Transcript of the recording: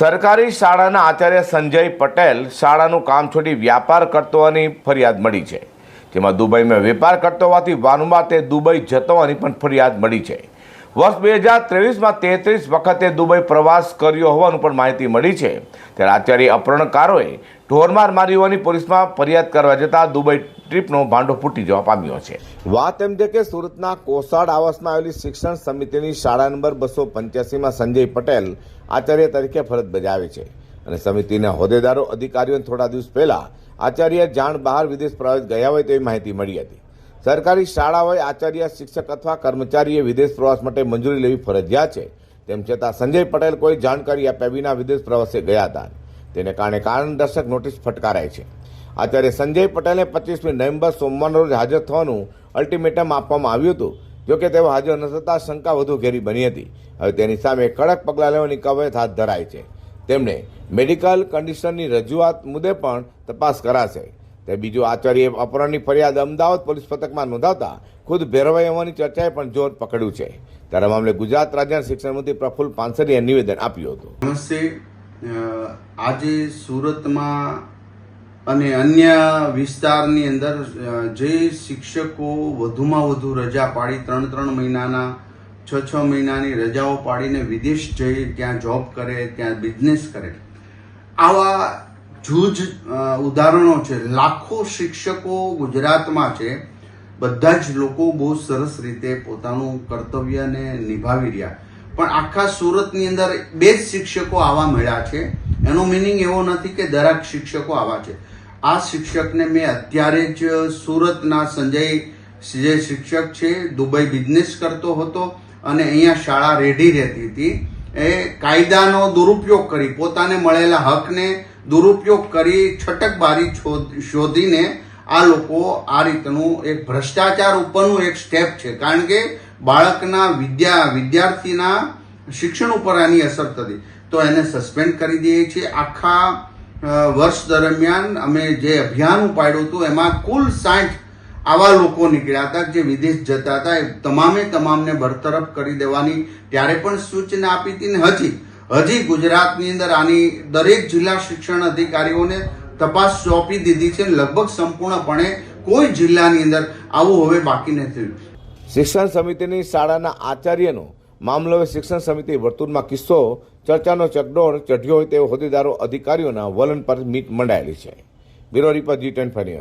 સરકારી શાળાના આચાર્ય સંજય પટેલ શાળાનું કામ છોડી વ્યાપાર કરતો હોવાની ફરિયાદ મળી છે. જેમાં દુબઈમાં વેપાર કરતો હોવાથી વારંવાર તે દુબઈ જતો હોવાની પણ ફરિયાદ મળી છે. વર્ષ બે હજાર ત્રેવીસમાં તેત્રીસ વખતે દુબઈ પ્રવાસ કર્યો હોવાનું પણ માહિતી મળી છે. ત્યારે આચાર્ય અપહરણકારોએ ઢોરમાર મારી હોવાની પોલીસમાં ફરિયાદ કરવા જતાં દુબઈ ટ્રીપનો ભાંડો ફૂટી જવા પામ્યો છે. વાત એમ છે કે સુરતના કોસાડ આવાસમાં આવેલી શિક્ષણ સમિતિની શાળા નંબર બસો પંચ્યાસીમાં સંજય પટેલ આચાર્ય તરીકે ફરજ બજાવે છે. અને સમિતિના હોદ્દેદારો, અધિકારીઓને થોડા દિવસ પહેલા આચાર્ય જાણ બહાર વિદેશ પ્રવાસ ગયા હોય તેવી માહિતી મળી હતી. સરકારી શાળાઓએ આચાર્ય, શિક્ષક અથવા કર્મચારીએ વિદેશ પ્રવાસ માટે મંજૂરી લેવી ફરજિયાત છે. તેમ છતાં સંજય પટેલ કોઈ જાણકારી આપ્યા વિના વિદેશ પ્રવાસે ગયા હતા. તેને કારણે કારણદર્શક નોટિસ ફટકારાય છે. આચાર્ય સંજય પટેલને પચીસમી નવેમ્બર સોમવારના રોજ હાજર થવાનું અલ્ટિમેટમ આપવામાં આવ્યું હતું. જોકે તેઓ હાજર ન થતાં શંકા વધુ ઘેરી બની હતી. હવે તેની સામે કડક પગલાં લેવાની કવાયત હાથ ધરાય છે. તેમણે મેડિકલ કન્ડિશનની રજૂઆત મુદ્દે પણ તપાસ કરાશે. તે બીજું આચાર્ય અપહરણની ફરિયાદ અમદાવાદ પોલીસ પથકમાં નોંધાતા ખુદ ભેરવાઈ હોવાની ચર્ચાએ પણ જોર પકડ્યું છે. ત્યારે મામલે ગુજરાત રાજ્યના શિક્ષણ મંત્રી પ્રફુલ્લ પાનસરીએ નિવેદન આપ્યું હતું. નમસ્તે. આજે સુરતમાં અને અન્ય વિસ્તારની અંદર જે શિક્ષકો વધુમાં વધુ રજા પાડી, ત્રણ ત્રણ મહિનાના, છ છ મહિનાની રજાઓ પાડીને વિદેશ જઈ ત્યાં જોબ કરે, ત્યાં બિઝનેસ કરે. આવા જૂજ ઉદાહરણો છે. લાખો શિક્ષકો ગુજરાતમાં છે. બધા જ લોકો બહુ સરસ રીતે પોતાનું કર્તવ્યને નિભાવી રહ્યા. પણ આખા સુરતની અંદર બે જ શિક્ષકો આવા મળ્યા છે. એનો મિનિંગ એવો નથી કે દરેક શિક્ષકો આવા છે. આ શિક્ષકને મેં અત્યારે જ સુરતના સંજય જે શિક્ષક છે, દુબઈ બિઝનેસ કરતો હતો અને અહીંયા શાળા રેડી રહેતી હતી. એ કાયદાનો દુરુપયોગ કરી, પોતાને મળેલા હકને દુરુપયોગ કરી છટકબારી શોધીને આ લોકો આ રીતનું એક ભ્રષ્ટાચાર ઉપરનું એક સ્ટેપ છે. કારણ કે બાળકના વિદ્યા, વિદ્યાર્થીના શિક્ષણ ઉપર આની અસર થતી. તો એને સસ્પેન્ડ કરી દઈએ છીએ. આખા વર્ષ દરમિયાન અમે જે અભિયાન ઉપાડ્યું હતું, એમાં કુલ સાઠ આવા લોકો નીકળ્યા હતા જે વિદેશ જતા હતા. એ તમામે તમામને બરતરફ કરી દેવાની ત્યારે પણ સૂચના આપી હતી ને હજી. હજી ગુજરાતની અંદર આની દરેક જિલ્લા શિક્ષણ અધિકારીઓને તપાસ સોંપી દીધી છે. લગભગ સંપૂર્ણપણે કોઈ જિલ્લાની અંદર આવું હવે બાકી નથી. શિક્ષણ સમિતિની શાળાના આચાર્યનો મામલો શિક્ષણ સમિતિ વર્તુળમાં કિસ્સો, ચર્ચાનો ચકડોળ ચઢ્યો હોય તેવો હોદ્દેદારો અધિકારીઓના વલણ પર મીટ મંડાયેલી છે. Bureau report G twenty